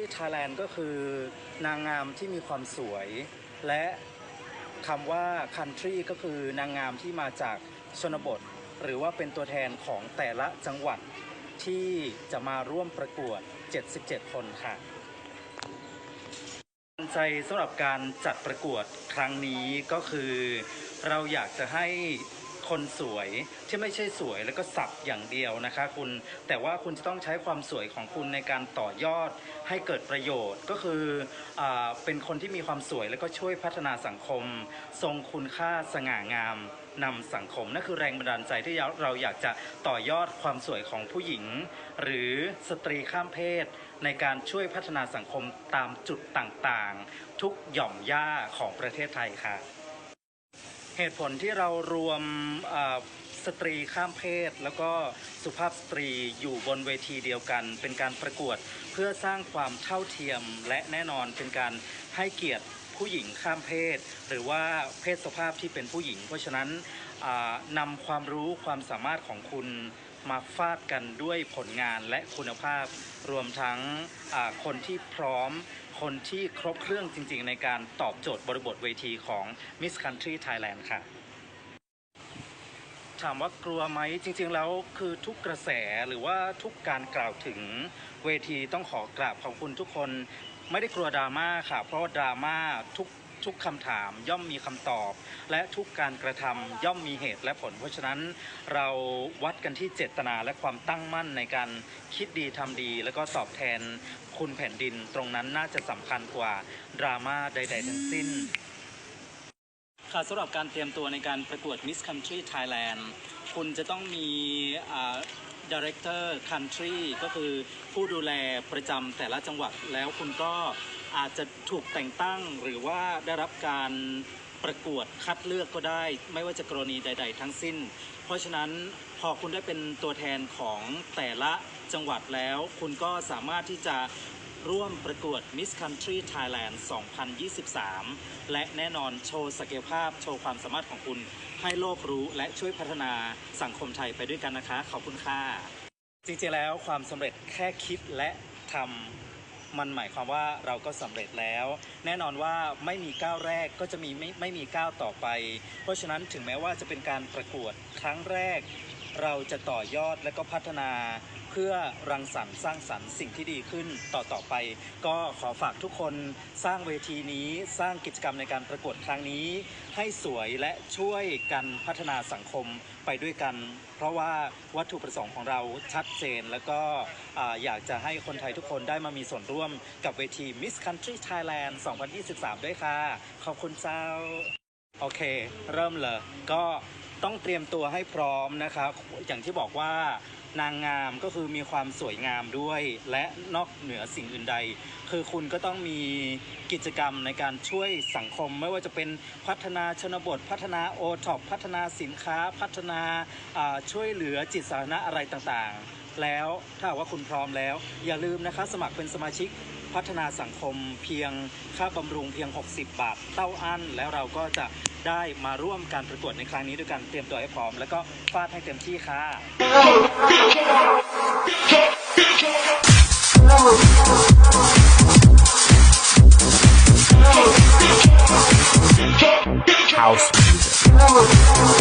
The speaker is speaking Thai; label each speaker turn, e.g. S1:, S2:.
S1: ที่ไทยแลนด์ก็คือนางงามที่มีความสวย และคำว่า country ก็คือนางงามที่มาจากชนบท หรือว่าเป็นตัวแทนของแต่ละจังหวัดที่จะมาร่วมประกวด 77 คนค่ะใจสำหรับการจัดประกวดครั้งนี้ก็คือ เราอยากจะให้ คนสวยที่ไม่ใช่สวยแล้วก็สับอย่างเดียวนะคะ คุณแต่ว่าคุณจะต้องใช้ความสวยของคุณในการต่อยอดให้เกิดประโยชน์ก็คืออเป็นคนที่มีความสวยแล้วก็ช่วยพัฒนาสังคม ทรงคุณค่าสง่างามนำสังคมนั่นคือแรงบันดาลใจที่เราอยากจะต่อยอดความสวยของผู้หญิง หรือสตรีข้ามเพศ ในการช่วยพัฒนาสังคมตามจุดต่างๆ ทุกหย่อมย่าของประเทศไทยค่ะ เหตุผลที่เรารวมสตรีข้ามเพศ แล้วก็สุภาพสตรีอยู่บนเวทีเดียวกัน เป็นการประกวดเพื่อสร้างความเท่าเทียมและแน่นอนเป็นการให้เกียรติผู้หญิงข้ามเพศ หรือว่าเพศสภาพที่เป็นผู้หญิง เพราะฉะนั้นนำความรู้ความสามารถของคุณ มาฟาดกันด้วยผลงานและคุณภาพ รวมทั้งคนที่พร้อมคนที่ครบเครื่องจริงๆ ในการตอบโจทย์บริบทเวทีของ Miss Country Thailand ค่ะ ถามว่ากลัวไหมจริงๆแล้วคือทุกกระแสหรือว่าทุกการกล่าวถึงเวทีต้องขอกราบขอบคุณทุกคน ไม่ได้กลัวดราม่าค่ะ เพราะดราม่าทุก ทุกคำถามย่อมมีคำตอบ และทุกการกระทำย่อมมีเหตุและผล เพราะฉะนั้นเราวัดกันที่เจตนาและความตั้งมั่นในการคิดดีทำดี แล้วก็ตอบแทนคุณแผ่นดินตรงนั้นน่าจะสำคัญกว่าดราม่าใด ๆ ทั้งสิ้นค่ะสำหรับการเตรียมตัวในการประกวด Miss Country Thailand คุณจะต้องมีอ่า Director Country ก็คือผู้ดูแลประจำแต่ละจังหวัดแล้วคุณก็อาจจะถูกแต่งตั้งหรือว่าได้รับการประกวดคัดเลือกก็ได้ ไม่ว่าจะกรณีใด ๆ ทั้งสิ้น เพราะฉะนั้นพอคุณได้เป็นตัวแทนของแต่ละจังหวัดแล้ว คุณก็สามารถที่จะ ร่วมประกวด Miss Country Thailand 2023 และแน่นอนโชว์ศักยภาพ โชว์ความสามารถของคุณ ให้โลกรู้และช่วยพัฒนาสังคมไทยไปด้วยกันนะคะ ขอบคุณค่ะ จริงๆแล้วความสำเร็จแค่คิดและทำมันหมายความว่าเราก็สำเร็จแล้ว แน่นอนว่าไม่มีก้าวแรกก็จะมีไม่ไม่มีก้าวต่อไป เพราะฉะนั้นถึงแม้ว่าจะเป็นการประกวดครั้งแรก เราจะต่อยอดและก็พัฒนาเพื่อรังสรรค์สร้างสรรค์สิ่งที่ดีขึ้นต่อต่อไป ก็ขอฝากทุกคนสร้างเวทีนี้สร้างกิจกรรมในการประกวดครั้งนี้ ให้สวยและช่วยกันพัฒนาสังคมไปด้วยกัน เพราะว่าวัตถุประสงค์ของเราชัดเจน แล้วก็อยากจะให้คนไทยทุกคนได้มามีส่วนร่วมกับเวที Miss Country Thailand 2023 ด้วยค่ะ ขอบคุณเจ้า โอเค เริ่มเลยก็ ต้องเตรียมตัวให้พร้อมนะครับอย่างที่บอกว่านางงามก็คือมีความสวยงามด้วย และนอกเหนือสิ่งอื่นใด คือคุณก็ต้องมีกิจกรรมในการช่วยสังคม ไม่ว่าจะเป็นพัฒนาชนบท พัฒนาโอท็อปพัฒนาสินค้า พัฒนาช่วยเหลือจิตสาธารณะอะไรต่างๆ แล้วถ้าว่าคุณพร้อมแล้ว อย่าลืมนะคะสมัครเป็นสมาชิก พัฒนาสังคมเพียงค่าบำรุงเพียง 60 บาทเต้าอั้น แล้วเราก็จะได้มาร่วมการประกวดในครั้งนี้ด้วยกันเตรียมตัวให้พร้อม แล้วก็ฟาดให้เต็มที่ค่ะ
S2: house music.